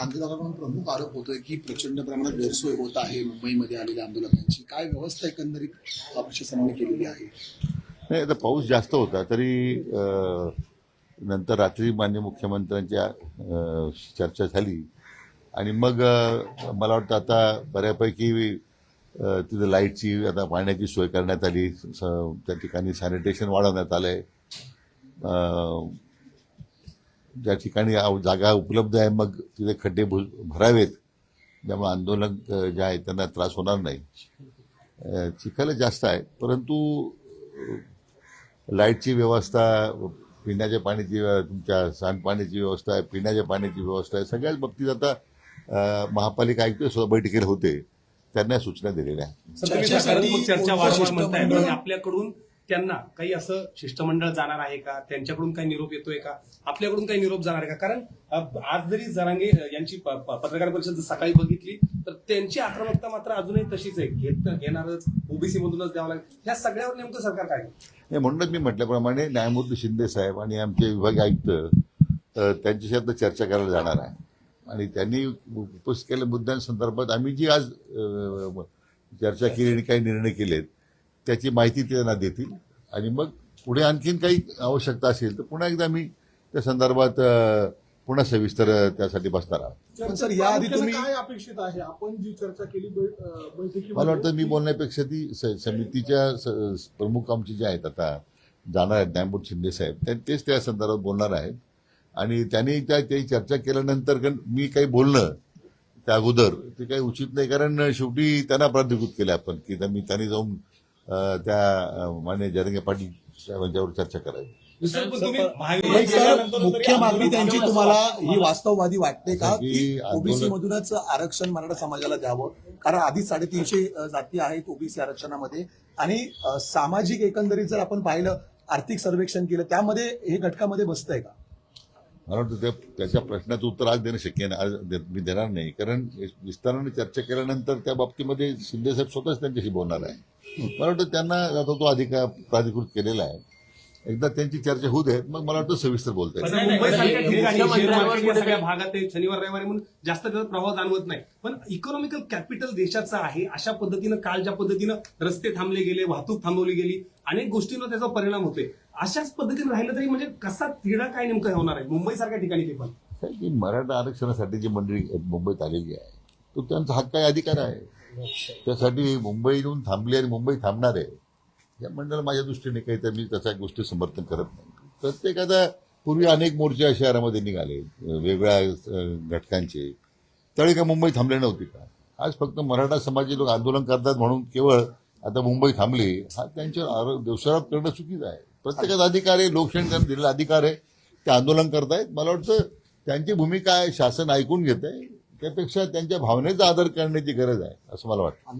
आंदोलकांकडून प्रमुख आरोप होतोय की प्रचंड प्रमाणात गैरसोय होत आहे. मुंबईमध्ये आलेल्या आंदोलकांची काय व्यवस्था एकंदरीत प्रशासनाने केलेली आहे? नाही आता पाऊस जास्त होता तरी नंतर रात्री मान्य मुख्यमंत्र्यांच्या चर्चा झाली. आणि मग मला वाटतं आता बऱ्यापैकी तिथं लाईटची आता पाण्याची सोय करण्यात आली. स- त्या ठिकाणी सॅनिटेशन वाढवण्यात आलं आहे ज्या ठिकाणी जागा उपलब्ध आहे मग तिथे खड्डे भु- भरावेत. त्यामुळे आंदोलक जे आहेत त्यांना त्रास होणार नाही. चिखल जास्त आहे परंतु लाईटची व्यवस्था पिण्याच्या पाण्याची तुमच्या सांडपाण्याची व्यवस्था आहे पिण्याच्या पाण्याची व्यवस्था आहे सगळ्याच बाबतीत आता महापालिका आयुक्त सुद्धा बैठकीला होते. त्यांना सूचना दिलेल्या आहेत. म्हणजे आपल्याकडून त्यांना काही असं शिष्टमंडळ जाणार आहे का? त्यांच्याकडून काही निरोप येतोय का? आपल्याकडून काही निरोप जाणार आहे का? कारण आज जरी जरांगे यांची प- प- पत्रकार परिषद जर सकाळी बघितली तर त्यांची आक्रमकता मात्र अजूनही तशीच आहे. घेत घेणारच ओबीसी मधूनच द्यावं लागेल. ह्या सगळ्यावर नेमकं सरकार काय नाही म्हणूनच मी म्हटल्याप्रमाणे न्यायमूर्ती शिंदे साहेब आणि आमचे विभागीय आयुक्त त्यांच्याशी आता चर्चा करायला जाणार आहे. आणि त्यांनी उपस्थित केलेल्या मुद्द्यांसंदर्भात आम्ही जी आज चर्चा केली आणि काही निर्णय केलेत त्याची माहिती ते त्यांना देतील. आणि मग पुढे आणखीन काही आवश्यकता असेल तर पुन्हा एकदा मी त्या संदर्भात पुन्हा सविस्तर त्यासाठी बसणार आहोत. पण सर, याआधी तुम्ही- काय अपेक्षित आहे? आपण जी चर्चा केली मला वाटतं मी बोलण्यापेक्षा ती स- समितीच्या स- प्रमुख आमचे जे आहेत आता जाणार आहेत न्यायमूर्ती शिंदे साहेब त्या- तेच त्या संदर्भात बोलणार आहेत. आणि त्यांनी त्या त्याची चर्चा केल्यानंतर मी काही बोलणं त्या अगोदर ते काही उचित नाही कारण शेवटी त्यांना प्राधिकृत केलं आपण की त्यांनी त्यांनी जाऊन त्या मान्य जरंगे पाटील साहेबांच्यावर चर्चा करावी. मुख्य मागणी त्यांची तुम्हाला ही वास्तववादी वाटते का ओबीसी मधूनच आरक्षण मराठा समाजाला द्यावं? कारण आधीच साडेतीनशे जाती आहेत ओबीसी आरक्षणामध्ये आणि सामाजिक एकंदरीत जर आपण पाहिलं आर्थिक सर्वेक्षण केलं त्यामध्ये हे घटकामध्ये बसतंय का? मला वाटतं त्या त्याच्या प्रश्नाचं उत्तर आज देणं शक्य नाही आज मी देणार नाही. कारण विस्ताराने चर्चा केल्यानंतर त्या बाबतीमध्ये शिंदेसाहेब स्वतःच त्यांच्याशी बोलणार आहे. मला वाटतं त्यांना आता तो अधिकार प्राधिकृत केलेला आहे. एकदा त्यांची चर्चा होऊ देत मग मला वाटतं सविस्तर बोलता येईल. भागात आहे शनिवार रविवारी म्हणून जास्त त्याचा प्रभाव जाणवत नाही. पण इकॉनॉमिकल कॅपिटल देशाचं आहे अशा पद्धतीनं काल ज्या पद्धतीनं रस्ते थांबले गेले वाहतूक थांबवली गेली अनेक गोष्टींवर त्याचा परिणाम होतोय. अशाच पद्धतीने राहिलं तरी म्हणजे कसा तिढा काय नेमकं होणार आहे? मुंबईसारख्या ठिकाणी ते पण. मराठा आरक्षणासाठी जी मंडळी मुंबईत आलेली आहे तो त्यांचा हक्क आहे अधिकार आहे. त्यासाठी मुंबईहून थांबली आणि मुंबई थांबणार आहे. या मंडळ माझ्या दृष्टीने काही तर मी त्याच्या गोष्टी समर्थन करत नाही. प्रत्येकाचा पूर्वी अनेक मोर्चे शहरामध्ये निघाले वेगवेगळ्या घटकांचे. त्यावेळी काय मुंबई थांबले नव्हती का? आज फक्त मराठा समाजाचे लोक आंदोलन करतात म्हणून केवळ आता मुंबई थांबली हा त्यांच्या आरो- दोषारोप करणं चुकीचं आहे. प्रत्येकाचा अधिकार आहे लोकशाही दिलेला अधिकार आहे ते आंदोलन करतायत. मला वाटतं त्यांची भूमिका आहे शासन ऐकून घेत आहे त्यापेक्षा त्यांच्या भावनेचा आदर करण्याची गरज आहे असं मला वाटतं.